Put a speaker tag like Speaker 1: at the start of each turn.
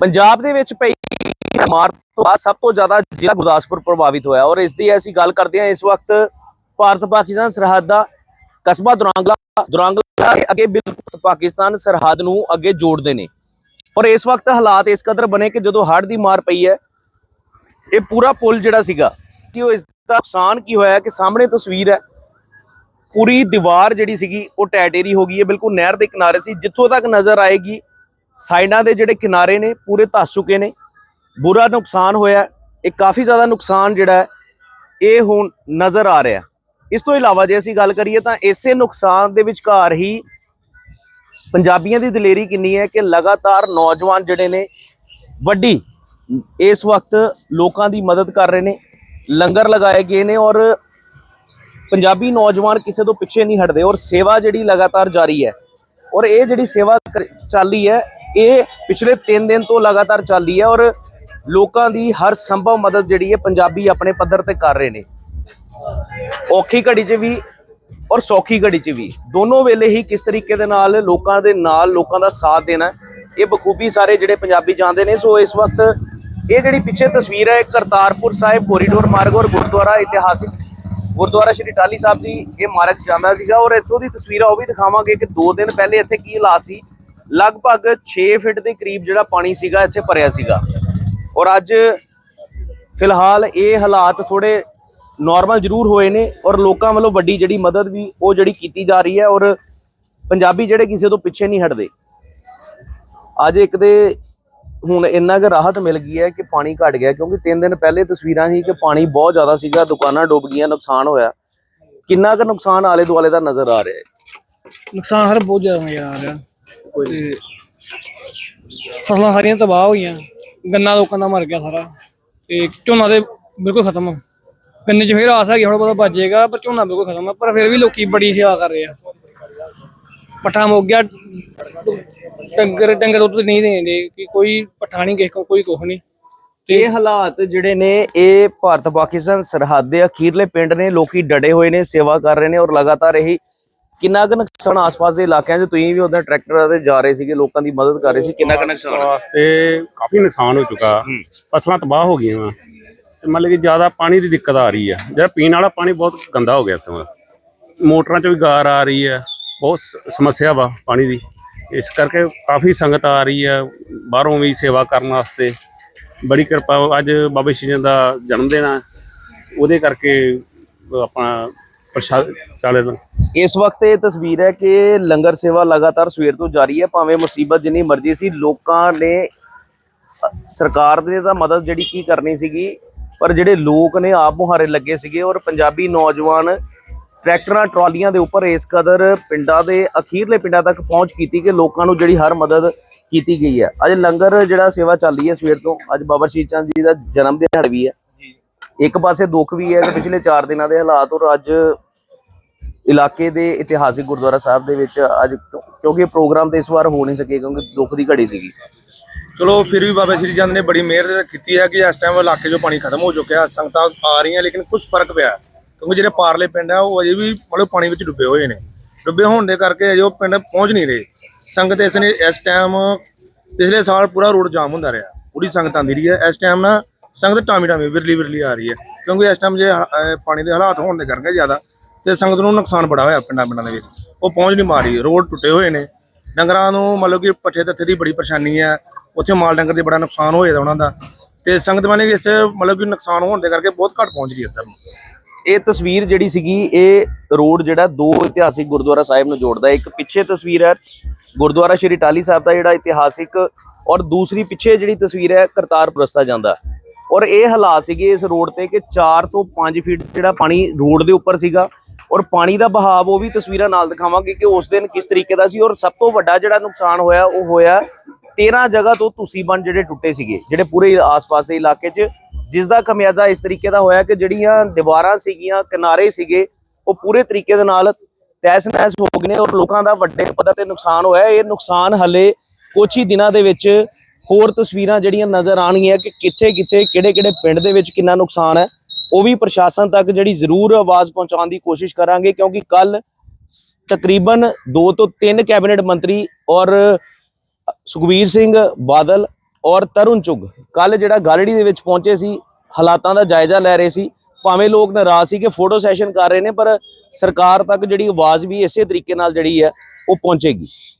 Speaker 1: ਪੰਜਾਬ ਦੇ ਵਿੱਚ ਪਈ ਮਾਰ ਤੋਂ ਬਾਅਦ ਸਭ ਤੋਂ ਜ਼ਿਆਦਾ ਜ਼ਿਲ੍ਹਾ ਗੁਰਦਾਸਪੁਰ ਪ੍ਰਭਾਵਿਤ ਹੋਇਆ ਔਰ ਇਸ ਦੀ ਅਸੀਂ ਗੱਲ ਕਰਦੇ ਹਾਂ ਇਸ ਵਕਤ ਭਾਰਤ ਪਾਕਿਸਤਾਨ ਸਰਹੱਦ ਦਾ ਕਸਬਾ ਦੁਰਾਂਗਲਾ ਦੁਰਾਂਗਲਾ ਦੇ ਅੱਗੇ ਬਿਲਕੁਲ ਪਾਕਿਸਤਾਨ ਸਰਹੱਦ ਨੂੰ ਅੱਗੇ ਜੋੜਦੇ ਨੇ। ਔਰ ਇਸ ਵਕਤ ਹਾਲਾਤ ਇਸ ਕਦਰ ਬਣੇ ਕਿ ਜਦੋਂ ਹੜ੍ਹ ਦੀ ਮਾਰ ਪਈ ਹੈ, ਇਹ ਪੂਰਾ ਪੁਲ ਜਿਹੜਾ ਸੀਗਾ, ਕਿ ਉਹ ਇਸ ਦਾ ਨੁਕਸਾਨ ਕੀ ਹੋਇਆ ਕਿ ਸਾਹਮਣੇ ਤਸਵੀਰ ਹੈ, ਪੂਰੀ ਦੀਵਾਰ ਜਿਹੜੀ ਸੀਗੀ ਉਹ ਟੈਟੇਰੀ ਹੋ ਗਈ ਹੈ, ਬਿਲਕੁਲ ਨਹਿਰ ਦੇ ਕਿਨਾਰੇ ਸੀ, ਜਿੱਥੋਂ ਤੱਕ ਨਜ਼ਰ ਆਏਗੀ ਸਾਈਡਾਂ ਦੇ ਜਿਹੜੇ ਕਿਨਾਰੇ ਨੇ, ਪੂਰੇ ਧੱਸ ਚੁੱਕੇ ਨੇ। ਬੁਰਾ ਨੁਕਸਾਨ ਹੋਇਆ ਇਹ ਕਾਫੀ ਜ਼ਿਆਦਾ ਨੁਕਸਾਨ ਜਿਹੜਾ ਇਹ ਹੁਣ ਨਜ਼ਰ ਆ ਰਿਹਾ ਇਸ ਤੋਂ ਇਲਾਵਾ ਜੇ ਅਸੀਂ ਗੱਲ ਕਰੀਏ ਤਾਂ ਇਸੇ ਨੁਕਸਾਨ ਦੇ ਵਿਚਕਾਰ ਹੀ ਪੰਜਾਬੀਆਂ ਦੀ ਦਲੇਰੀ ਕਿੰਨੀ ਹੈ ਕਿ ਲਗਾਤਾਰ ਨੌਜਵਾਨ ਜਿਹੜੇ ਨੇ, ਵੱਡੀ ਇਸ ਵਕਤ ਲੋਕਾਂ ਦੀ ਮਦਦ ਕਰ ਰਹੇ ਨੇ, ਲੰਗਰ ਲਗਾਏ ਗਏ ਨੇ ਔਰ ਪੰਜਾਬੀ ਨੌਜਵਾਨ ਕਿਸੇ ਤੋਂ ਪਿੱਛੇ ਨਹੀਂ ਹਟਦੇ ਔਰ ਸੇਵਾ ਜਿਹੜੀ ਲਗਾਤਾਰ ਜਾਰੀ ਹੈ, ਔਰ ਇਹ ਜਿਹੜੀ ਸੇਵਾ ਕਰ- ਚੱਲੀ ਹੈ ਇਹ ਪਿਛਲੇ 3 ਦਿਨ ਤੋਂ ਲਗਾਤਾਰ ਚੱਲੀ ਹੈ ਔਰ ਲੋਕਾਂ ਦੀ ਹਰ ਸੰਭਵ ਮਦਦ ਜਿਹੜੀ ਹੈ ਪੰਜਾਬੀ ਆਪਣੇ ਪੱਧਰ ਤੇ ਕਰ ਰਹੇ ਨੇ। ਔਖੀ ਘੜੀ 'ਚ ਵੀ ਔਰ ਸੌਖੀ ਘੜੀ 'ਚ ਵੀ। ਦੋਨੋਂ ਵੇਲੇ ਹੀ ਕਿਸ ਤਰੀਕੇ ਦੇ ਨਾਲ ਲੋਕਾਂ ਦੇ ਨਾਲ ਲੋਕਾਂ ਦਾ ਸਾਥ ਦੇਣਾ ਇਹ ਬਖੂਬੀ ਸਾਰੇ ਜਿਹੜੇ ਪੰਜਾਬੀ ਜਾਣਦੇ ਨੇ। ਸੋ ਇਸ ਵਕਤ ਇਹ ਜਿਹੜੀ ਪਿੱਛੇ ਤਸਵੀਰ ਹੈ ਕਰਤਾਰਪੁਰ ਸਾਹਿਬ ਕੋਰੀਡੋਰ ਮਾਰਗ ਔਰ ਗੁਰਦੁਆਰਾ ਇਤਿਹਾਸਿਕ ਗੁਰਦੁਆਰਾ ਸ਼੍ਰੀ ਟਾਲੀ ਸਾਹਿਬ ਦੀ ਇਹ ਮਾਰਗ ਜਾਂਦਾ ਸੀਗਾ ਔਰ ਇੱਥੋਂ ਦੀ ਤਸਵੀਰਾਂ ਉਹ ਵੀ ਦਿਖਾਵਾਂਗੇ ਕਿ 2 ਦਿਨ ਪਹਿਲੇ ਇੱਥੇ ਕੀ ਹਾਲਾਤ ਸੀ ਲਗਭਗ 6 ਫਿਟ ਦੇ ਕਰੀਬ ਜਿਹੜਾ ਪਾਣੀ ਸੀਗਾ, ਇੱਥੇ ਭਰਿਆ ਸੀਗਾ। ਔਰ ਅੱਜ ਫਿਲਹਾਲ ਇਹ ਹਾਲਾਤ ਥੋੜੇ ਨਾਰਮਲ ਜ਼ਰੂਰ ਹੋਏ ਨੇ ਔਰ ਲੋਕਾਂ ਵੱਲੋਂ ਵੱਡੀ ਜਿਹੜੀ ਮਦਦ ਵੀ ਉਹ ਜਿਹੜੀ ਕੀਤੀ ਜਾ ਰਹੀ ਹੈ ਔਰ ਪੰਜਾਬੀ ਜਿਹੜੇ ਕਿਸੇ ਤੋਂ ਪਿੱਛੇ ਨਹੀਂ ਹਟਦੇ। ਅੱਜ ਇੱਕ ਦੇ ਹੁਣ ਇੰਨਾ ਕੁ ਰਾਹਤ ਮਿਲ ਗਈ ਹੈ ਕਿ ਪਾਣੀ ਘਟ ਗਿਆ, ਕਿਉਂਕਿ 3 ਦਿਨ ਪਹਿਲੇ ਤਸਵੀਰਾਂ ਸੀ ਕਿ ਪਾਣੀ ਬਹੁਤ ਜ਼ਿਆਦਾ ਸੀਗਾ, ਦੁਕਾਨਾਂ ਡੁੱਬ ਗਈਆਂ, ਨੁਕਸਾਨ ਹੋਇਆ। ਕਿੰਨਾ ਕੁ ਨੁਕਸਾਨ ਆਲੇ ਦੁਆਲੇ ਦਾ ਨਜ਼ਰ ਆ ਰਿਹਾ ਹੈ?
Speaker 2: ਨੁਕਸਾਨ ਹਰ ਬਹੁਤ ਜ਼ਿਆਦਾ ਨਜ਼ਰ ਆ ਰਿਹਾ। ਤੇ ਫਸਲਾਂ ਸਾਰੀਆਂ ਤਬਾਹ ਹੋਈਆਂ ਗੰਨਾ ਲੋਕਾਂ ਦਾ ਮਰ ਗਿਆ ਸਾਰਾ। ਤੇ ਝੋਨਾ ਤੇ ਬਿਲਕੁਲ ਖਤਮ। ਆ। ਗੰਨੇ 'ਚ ਫੇਰ ਆਸ ਹੈਗੀ ਥੋੜਾ ਬਹੁਤਾ ਬਚੇਗਾ ਪਰ ਝੋਨਾ ਬਿਲਕੁਲ ਖਤਮ ਆ। ਪਰ ਫਿਰ ਵੀ ਲੋਕੀ ਬੜੀ ਸੇਵਾ ਕਰ ਰਹੇ ਆ। ਪੱਠਾ ਮੁੱਕ ਗਿਆ ਡੰਗਰ ਡੰਗਰ ਦੁੱਧ ਨਹੀਂ ਦੇਂਦੇ ਕਿ ਕੋਈ ਪੱਠਾ ਨਹੀਂ ਕਿਸੇ ਕੋਲ ਕੋਈ ਕੁਛ ਨਹੀਂ।
Speaker 1: ਇਹ ਹਾਲਾਤ ਜਿਹੜੇ ਨੇ ਇਹ ਭਾਰਤ ਪਾਕਿਸਤਾਨ ਸਰਹੱਦ ਦੇ ਅਖੀਰਲੇ ਪਿੰਡ ਨੇ। ਲੋਕੀ ਡੜੇ ਹੋਏ ਨੇ ਸੇਵਾ ਕਰ ਰਹੇ ਨੇ ਔਰ ਲਗਾਤਾਰ ਇਹੀ ਕਿੰਨਾ ਕੁ ਨੁਕਸਾਨ ਆਸ-ਪਾਸ ਦੇ ਇਲਾਕਿਆਂ 'ਚ? ਤੁਸੀਂ ਵੀ ਉਹਦਾ ਟਰੈਕਟਰਾਂ ਤੇ ਜਾ ਰਹੇ ਸੀਗੇ ਲੋਕਾਂ ਦੀ ਮਦਦ ਕਰ ਰਹੇ ਸੀ ਕਿੰਨਾ ਕੁ ਨੁਕਸਾਨ?
Speaker 3: ਵਾਸਤੇ ਕਾਫੀ ਨੁਕਸਾਨ ਹੋ ਚੁੱਕਾ। ਫਸਲਾਂ ਤਬਾਹ ਹੋ ਗਈਆਂ ਵਾ। ਤੇ ਮਤਲਬ ਕਿ ਜ਼ਿਆਦਾ ਪਾਣੀ ਦੀ ਦਿੱਕਤ ਆ ਰਹੀ ਹੈ ਜਿਹੜਾ ਪੀਣ ਵਾਲਾ ਪਾਣੀ ਬਹੁਤ ਗੰਦਾ ਹੋ ਗਿਆ ਸਮਾਂ। ਮੋਟਰਾਂ 'ਚ ਵੀ ਗਾਰ ਆ ਰਹੀ ਹੈ ਬਹੁਤ ਸ- ਸਮੱਸਿਆ ਵਾ ਪਾਣੀ ਦੀ। ਇਸ ਕਰਕੇ ਕਾਫੀ ਸੰਗਤ ਆ ਰਹੀ ਹੈ ਬਾਹਰੋਂ ਵੀ ਸੇਵਾ ਕਰਨ ਵਾਸਤੇ। ਬੜੀ ਕਿਰਪਾ ਅੱਜ ਬਾਬਾ ਸ਼੍ਰੀ ਦਾ ਜਨਮ ਦਿਨ ਆ। ਉਹਦੇ ਕਰਕੇ ਆਪਣਾ ਪ੍ਰਸ਼ਾਦ ਚਾਲੇ ਦਾ
Speaker 1: ਇਸ ਵਕਤ ਇਹ ਤਸਵੀਰ ਹੈ ਕਿ ਲੰਗਰ ਸੇਵਾ ਲਗਾਤਾਰ ਸਵੇਰ ਤੋਂ ਜਾਰੀ ਹੈ ਭਾਵੇਂ ਮੁਸੀਬਤ ਜਿੰਨੀ ਮਰਜ਼ੀ ਸੀ ਲੋਕਾਂ ਨੇ ਸਰਕਾਰ ਨੇ ਤਾਂ ਮਦਦ ਜਿਹੜੀ ਕੀ ਕਰਨੀ ਸੀਗੀ ਪਰ ਜਿਹੜੇ ਲੋਕ ਨੇ ਆਪ ਮੁਹਾਰੇ ਲੱਗੇ ਸੀਗੇ ਔਰ ਪੰਜਾਬੀ ਨੌਜਵਾਨ ਟਰੈਕਟਰਾਂ ਟਰਾਲੀਆਂ ਦੇ ਉੱਪਰ ਇਸ ਕਦਰ ਪਿੰਡਾਂ ਦੇ ਅਖੀਰਲੇ ਪਿੰਡਾਂ ਤੱਕ ਪਹੁੰਚ ਕੀਤੀ ਕਿ ਲੋਕਾਂ ਨੂੰ ਜਿਹੜੀ ਹਰ ਮਦਦ ਕੀਤੀ ਗਈ ਹੈ। ਅੱਜ ਲੰਗਰ ਜਿਹੜਾ ਸੇਵਾ ਚੱਲਦੀ ਹੈ ਸਵੇਰ ਤੋਂ ਅੱਜ ਬਾਬਾ ਸ਼ੀਰ ਚੰਦ ਜੀ ਦਾ ਜਨਮ ਦਿਹਾੜਾ ਵੀ ਹੈ। ਇੱਕ ਪਾਸੇ ਦੁੱਖ ਵੀ ਹੈ ਕਿ ਪਿਛਲੇ 4 ਦਿਨਾਂ ਦੇ ਹਾਲਾਤ ਔਰ ਅੱਜ ਇਲਾਕੇ ਦੇ ਇਤਿਹਾਸਿਕ ਗੁਰਦੁਆਰਾ ਸਾਹਿਬ ਦੇ ਵਿੱਚ ਅੱਜ ਕਿਉਂਕਿ ਪ੍ਰੋਗਰਾਮ ਤੇ ਇਸ ਵਾਰ ਹੋ ਨਹੀਂ ਸਕੇ ਕਿਉਂਕਿ ਦੁੱਖ ਦੀ ਘੜੀ ਸੀਗੀ।
Speaker 4: ਚਲੋ, ਫਿਰ ਵੀ ਬਾਬਾ ਸ਼੍ਰੀ ਚੰਦ ਨੇ ਬੜੀ ਮਿਹਰ ਕੀਤੀ ਹੈ ਕਿ ਇਸ ਟਾਈਮ ਇਲਾਕੇ 'ਚੋਂ ਪਾਣੀ ਖਤਮ ਹੋ ਚੁੱਕਿਆ ਸੰਗਤਾਂ ਆ ਰਹੀਆਂ, ਲੇਕਿਨ ਕੁਝ ਫ਼ਰਕ ਪਿਆ ਕਿਉਂਕਿ ਜਿਹੜੇ ਪਾਰਲੇ ਪਿੰਡ ਆ, ਉਹ ਅਜੇ ਵੀ ਮਤਲਬ ਪਾਣੀ ਵਿੱਚ ਡੁੱਬੇ ਹੋਏ ਨੇ। ਡੁੱਬੇ ਹੋਣ ਦੇ ਕਰਕੇ ਅਜੇ ਉਹ ਪਿੰਡ ਪਹੁੰਚ ਨਹੀਂ ਰਹੇ। ਸੰਗਤ ਇਸ ਨੇ ਇਸ ਟਾਈਮ ਪਿਛਲੇ ਸਾਲ ਪੂਰਾ ਰੋਡ ਜਾਮ ਹੁੰਦਾ ਰਿਹਾ। ਪੂਰੀ ਸੰਗਤ ਆਂਦੀ ਰਹੀ ਹੈ। ਇਸ ਟਾਈਮ ਨਾ ਸੰਗਤ ਟਾਮੀ ਟਾਮੀ ਵਿਰਲੀ ਵਿਰਲੀ ਆ ਰਹੀ ਹੈ। ਕਿਉਂਕਿ ਇਸ ਟਾਈਮ ਜੇ ਪਾਣੀ ਦੇ ਹਾਲਾਤ ਹੋਣ ਦੇ ਕਰਕੇ ਜ਼ਿਆਦਾ ਤੇ ਸੰਗਤ ਨੂੰ ਨੁਕਸਾਨ ਬੜਾ ਹੋਇਆ ਪਿੰਡਾਂ ਪਿੰਡਾਂ ਦੇ ਵਿੱਚ। ਉਹ ਪਹੁੰਚ ਨਹੀਂ ਮਾਰੀ, ਰੋਡ ਟੁੱਟੇ ਹੋਏ ਨੇ। ਡੰਗਰਾਂ ਨੂੰ ਮਤਲਬ ਕਿ ਪੱਠੇ ਤੱਥੇ ਦੀ ਬੜੀ ਪਰੇਸ਼ਾਨੀ ਹੈ। ਉੱਥੇ ਮਾਲ ਡੰਗਰ ਦੇ ਬੜਾ ਨੁਕਸਾਨ ਹੋਇਆ ਦਾ ਉਹਨਾਂ ਦਾ। ਤੇ ਸੰਗਤ ਮਾਨੇ ਇਸ ਮਤਲਬ ਕਿ ਨੁਕਸਾਨ ਹੋਣ ਦੇ ਕਰਕੇ ਬਹੁਤ ਘੱਟ ਪਹੁੰਚ ਰਹੀ ਹੈ ਇੱਧਰ ਨੂੰ।
Speaker 1: ਇਹ ਤਸਵੀਰ ਜਿਹੜੀ ਸੀਗੀ, ਇਹ ਰੋਡ ਜਿਹੜਾ ਦੋ ਇਤਿਹਾਸਿਕ ਗੁਰਦੁਆਰਾ ਸਾਹਿਬ ਨੂੰ ਜੋੜਦਾ ਇੱਕ ਪਿੱਛੇ ਤਸਵੀਰ ਹੈ ਗੁਰਦੁਆਰਾ ਸ਼੍ਰੀ ਟਾਲੀ ਸਾਹਿਬ ਦਾ ਜਿਹੜਾ ਇਤਿਹਾਸਿਕ ਔਰ ਦੂਸਰੀ ਪਿੱਛੇ ਜਿਹੜੀ ਤਸਵੀਰ ਹੈ ਕਰਤਾਰਪੁਰ ਰਸਤਾ ਜਾਂਦਾ। ਔਰ ਇਹ ਹਾਲਾਤ ਸੀਗੇ ਇਸ ਰੋਡ ਤੇ ਕਿ 4 ਤੋਂ 5 ਫੀਟ ਜਿਹੜਾ ਪਾਣੀ ਰੋਡ ਦੇ ਉੱਪਰ ਸੀਗਾ। ਔਰ ਪਾਣੀ ਦਾ ਬਹਾਵ ਉਹ ਵੀ ਤਸਵੀਰਾਂ ਨਾਲ ਦਿਖਾਵਾਂਗੇ ਕਿ ਉਸ ਦਿਨ ਕਿਸ ਤਰੀਕੇ ਦਾ ਸੀ ਔਰ ਸਭ ਤੋਂ ਵੱਡਾ ਜਿਹੜਾ ਨੁਕਸਾਨ ਹੋਇਆ, ਉਹ ਹੋਇਆ 13 ਜਗ੍ਹਾ ਤੋਂ ਤੁਸੀਂ ਬਣ ਜਿਹੜੇ ਟੁੱਟੇ ਸੀਗੇ, ਜਿਹੜੇ ਪੂਰੇ ਆਸ-ਪਾਸ ਦੇ ਇਲਾਕੇ 'ਚ ਜਿਸ ਦਾ ਖਮਿਆਜ਼ਾ ਇਸ ਤਰੀਕੇ ਦਾ ਹੋਇਆ ਕਿ ਜਿਹੜੀਆਂ ਦੀਵਾਰਾਂ ਸੀਗੀਆਂ, ਕਿਨਾਰੇ ਸੀਗੇ, ਉਹ ਪੂਰੇ ਤਰੀਕੇ ਦੇ ਨਾਲ ਤਹਿਸ ਨਹਿਸ ਹੋ ਗਏ ਨੇ ਔਰ ਲੋਕਾਂ ਦਾ ਵੱਡੇ ਪੱਧਰ ਤੇ ਨੁਕਸਾਨ ਹੋਇਆ। ਇਹ ਨੁਕਸਾਨ ਹਲੇ ਕੁਛ ਹੀ ਦਿਨਾਂ ਦੇ ਵਿੱਚ ਹੋਰ ਤਸਵੀਰਾਂ ਜਿਹੜੀਆਂ ਨਜ਼ਰ ਆਣਗੀਆਂ ਕਿ ਕਿੱਥੇ ਕਿੱਥੇ ਕਿਹੜੇ ਕਿਹੜੇ ਪਿੰਡ ਦੇ ਵਿੱਚ ਕਿੰਨਾ ਨੁਕਸਾਨ ਹੈ। ਉਹ ਵੀ ਪ੍ਰਸ਼ਾਸਨ ਤੱਕ ਜਿਹੜੀ ਜ਼ਰੂਰ ਆਵਾਜ਼ ਪਹੁੰਚਾਉਣ ਦੀ ਕੋਸ਼ਿਸ਼ ਕਰਾਂਗੇ, ਕਿਉਂਕਿ ਕੱਲ ਤਕਰੀਬਨ 2 ਤੋਂ 3 ਕੈਬਨਿਟ ਮੰਤਰੀ ਔਰ ਸੁਖਬੀਰ ਸਿੰਘ ਬਾਦਲ ਔਰ ਤਰੁਣ ਚੁਗ ਕੱਲ ਜਿਹੜਾ ਗਾਲੜੀ ਦੇ ਵਿੱਚ ਪਹੁੰਚੇ ਸੀ, ਹਾਲਾਤਾਂ ਦਾ ਜਾਇਜ਼ਾ ਲੈ ਰਹੇ ਸੀ। ਭਾਵੇਂ ਲੋਕ ਨਾਰਾਜ਼ ਸੀ ਕਿ ਫੋਟੋ ਸੈਸ਼ਨ ਕਰ ਰਹੇ ਨੇ, ਪਰ ਸਰਕਾਰ ਤੱਕ ਜਿਹੜੀ ਆਵਾਜ਼ ਵੀ ਇਸੇ ਤਰੀਕੇ ਨਾਲ ਜਿਹੜੀ ਹੈ, ਉਹ ਪਹੁੰਚੇਗੀ।